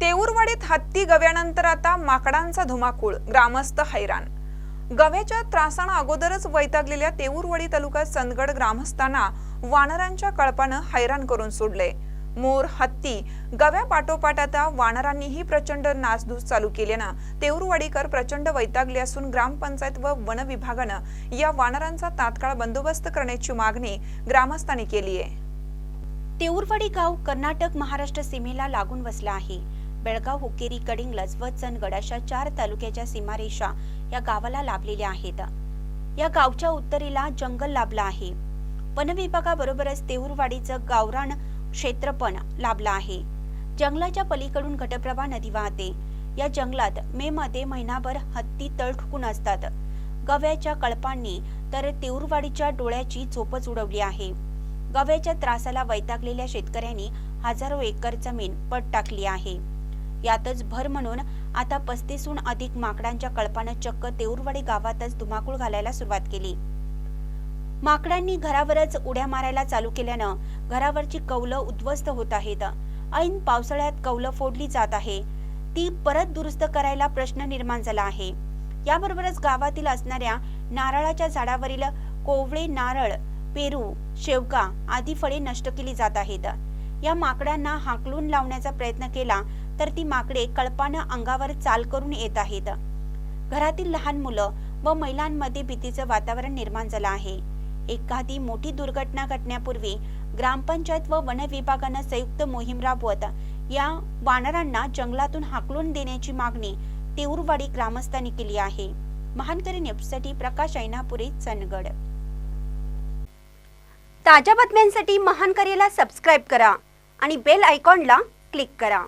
तेऊरवाडीत हत्ती गव्यानंतर आता माकडांचा धुमाकूळ ग्रामस्थ हैराण. गव्याच्या त्रासानं अगोदरच वैतागलेल्या तेऊरवाडी तालुक्यात चंदगड ग्रामस्थांना वानरांच्या कळपानं हैराण करून सोडले. मोर हत्ती गव्या पाठोपाठ आता वानरांनीही प्रचंड नासधूस चालू केल्यानं तेऊरवाडीकर प्रचंड वैतागले असून ग्रामपंचायत व वन विभागानं या वानरांचा तात्काळ बंदोबस्त करण्याची मागणी ग्रामस्थांनी केली आहे तेऊरवाडी गाव कर्नाटक महाराष्ट्र सीमेला लागून वसला आहे. बेळगाव हुकेरी कडिंग व चनगड अशा चार तालुक्याच्या सीमारेषा या गावाला लाभलेल्या आहेत. या गावच्या उत्तरेला जंगल लाभलं आहे. वनविभागाबरोबरच तेऊरवाडीचं गावरान क्षेत्र पण लाभलं आहे. जंगलाच्या पलीकडून घटप्रभा नदी वाहते. या जंगलात मे मध्ये महिनाभर हत्ती तळ ठुकून असतात. गव्याच्या कळपांनी तर तेऊरवाडीच्या डोळ्याची झोपच उडवली आहे. गव्याच्या त्रासाला वैतागलेल्या शेतकऱ्यांनी हजारो एकर जमीन पट टाकली आहे. यातच भर म्हणून आता पस्तीसहून अधिक माकडांच्या कळपानं चक्क तेऊरवाडी गावातच धुमाकूळ घालायला सुरुवात केली. माकडांनी घरावरच उड्या मारायला चालू केल्यानं घरावरची कौलं उद्ध्वस्त होत आहेत. ऐन पावसाळ्यात कौलं फोडली जात आहे. ती परत दुरुस्त करायला प्रश्न निर्माण झाला आहे. याबरोबरच गावातील असणाऱ्या नारळाच्या झाडावरील कोवळे नारळ पेरू शेवगा आदी फळे नष्ट केली जात आहेत. या माकडांना हाकलून लावण्याचा प्रयत्न केला तर ती माकडे कळपानं अंगावर चाल करून येत आहेत. घरातील लहान मुलं व महिलांमध्ये भीतीचं वातावरण निर्माण झालं आहे. एखादी मोठी दुर्घटना घटण्यापूर्वी ग्रामपंचायत व वन विभागानं संयुक्त मोहीम राबवत या वानरांना जंगलातून हाकलून देण्याची मागणी तेऊरवाडी ग्रामस्थांनी केली आहे. महानकरी न्यूजसाठी प्रकाश ऐनापुरे चंदगड. ताज्या बातम्यांसाठी महानकरीला सबस्क्राईब करा आणि बेल आयकॉनला क्लिक करा.